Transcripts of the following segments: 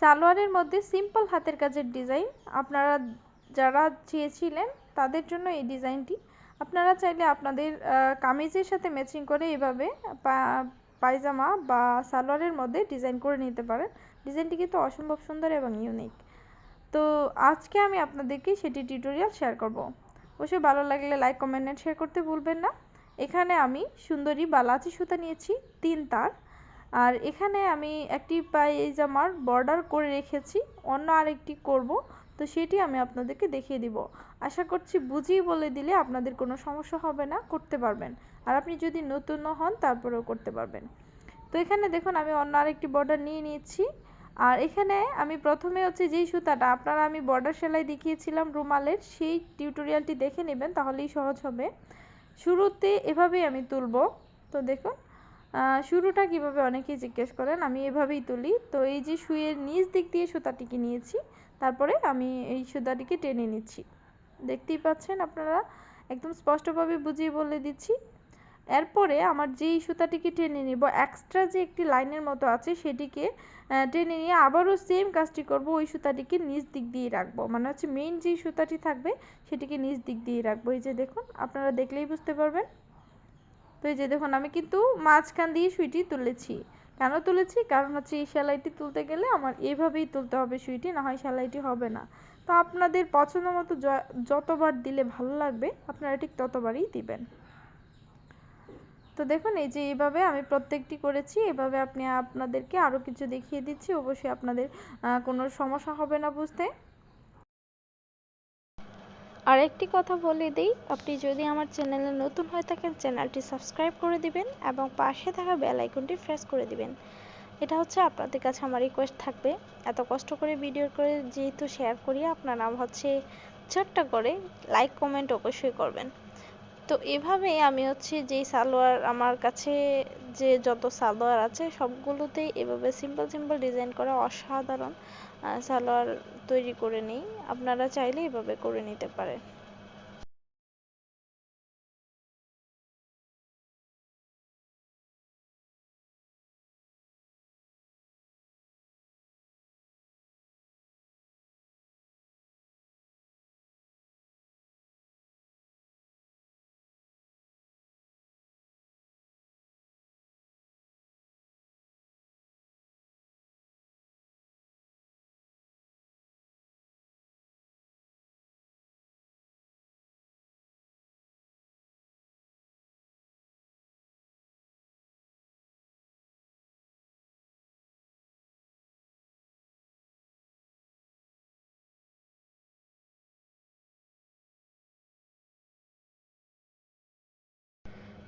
সালোয়ারের মধ্যে সিম্পল হাতের কাজের ডিজাইন আপনারা যারা চেয়েছিলেন তাদের জন্য এই ডিজাইনটি আপনারা চাইলে আপনাদের কামিজের সাথে ম্যাচিং করে এভাবে পায়জামা বা সালোয়ারের মধ্যে ডিজাইন করে নিতে পারেন। ডিজাইনটি কিন্তু অসম্ভব সুন্দর এবং ইউনিক তো আজকে আমি আপনাদেরকে সেটি টিউটোরিয়াল শেয়ার করব। অবশ্যই ভালো লাগলে লাইক কমেন্ট শেয়ার করতে ভুলবেন না। এখানে আমি সুন্দরী বালাচি সুতা নিয়েছি, তিন তার। আর এখানে আমি একটি পায়জামার বর্ডার করে রেখেছি, অন্য আরেকটি করব, তো সেটি আমি আপনাদেরকে দেখিয়ে দিব। আশা করছি বুঝিয়ে বলে দিলে আপনাদের কোনো সমস্যা হবে না, করতে পারবেন। আর আপনি যদি নতুন হন, তারপরেও করতে পারবেন। তো এখানে দেখুন, আমি অন্য আরেকটি বর্ডার নিয়ে নিয়েছি। আর এখানে আমি প্রথমে হচ্ছে যেই সুতাটা, আপনারা আমি বর্ডার সেলাই দেখিয়েছিলাম রুমালের, সেই টিউটোরিয়ালটি দেখে নেবেন, তাহলেই সহজ হবে। শুরুতে এভাবেই আমি তুলব। তো দেখুন শুরুটা কীভাবে অনেকেই জিজ্ঞেস করেন, আমি এভাবেই তুলি। তো এই যে শুয়ের নিচ দিক দিয়ে সুতাটিকে নিয়েছি, তারপরে আমি এই সুতাটিকে টেনে নিচ্ছি। দেখতেই পাচ্ছেন আপনারা, একদম স্পষ্টভাবে বুঝিয়ে বলে দিচ্ছি। এরপরে আমার যেই সুতাটিকে টেনে নিব এক্সট্রা যে একটি লাইনের মতো আছে, সেটিকে টেনে নিয়ে আবারও সেম কাজটি করব, ওই সুতাটিকে নিচ দিক দিয়ে রাখব। মানে হচ্ছে মেইন যে সুতাটি থাকবে, সেটিকে নিচ দিক দিয়ে রাখব। এই যে দেখুন, আপনারা দেখলেই বুঝতে পারবেন। তো এই যে দেখুন, আমি কিন্তু মাঝখান দিয়ে সুইটি তুলেছি। কেন তুলেছি? কারণ হচ্ছে এই সেলাইটি তুলতে গেলে আমার এইভাবেই তুলতে হবে সুইটি, না হয় সেলাইটি হবে না। তো আপনাদের পছন্দ মতো যতবার দিলে ভালো লাগবে, আপনারা ঠিক ততবারই দিবেন। তো দেখুন, এই যে এইভাবে আমি প্রত্যেকটি করেছি, এভাবে আপনি আপনাদেরকে আরও কিছু দেখিয়ে দিচ্ছি। অবশ্যই আপনাদের কোনো সমস্যা হবে না বুঝতে। আর একটি কথা বলে দিই, আপনি যদি আমার চ্যানেলে নতুন হয়ে থাকেন, চ্যানেলটি সাবস্ক্রাইব করে দিবেন এবং পাশে থাকা বেল আইকনটি প্রেস করে দিবেন। এটা হচ্ছে আপনাদের কাছে আমার রিকোয়েস্ট থাকবে। এত কষ্ট করে ভিডিও করে যেহেতু শেয়ার করি, আপনারা হচ্ছে ছোট্ট করে লাইক কমেন্ট অবশ্যই করবেন। তো এভাবে আমি হচ্ছে যে সালোয়ার আমার কাছে যে যত সালোয়ার আছে সবগুলোতেই এভাবে সিম্পল সিম্পল ডিজাইন করা অসাধারণ সালোয়ার তৈরি করে নিই। আপনারা চাইলে এভাবে করে নিতে পারেন।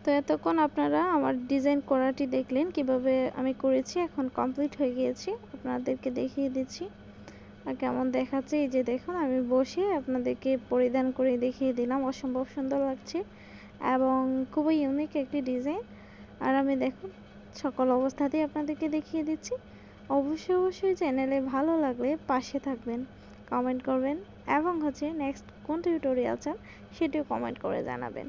তো এতক্ষণ আপনারা আমার ডিজাইন করাটি দেখলেন, কীভাবে আমি করেছি, এখন কমপ্লিট হয়ে গিয়েছি, আপনাদেরকে দেখিয়ে দিচ্ছি। আর কেমন দেখাচ্ছে, এই যে দেখুন, আমি বসে আপনাদেরকে পরিধান করে দেখিয়ে দিলাম, অসম্ভব সুন্দর লাগছে এবং খুবই ইউনিক একটি ডিজাইন আর আমি দেখুন, সকল অবস্থাতেই আপনাদেরকে দেখিয়ে দিচ্ছি। অবশ্যই অবশ্যই চ্যানেলে ভালো লাগলে পাশে থাকবেন কমেন্ট করবেন এবং হচ্ছে নেক্সট কোন টিউটোরিয়াল চান, সেটিও কমেন্ট করে জানাবেন।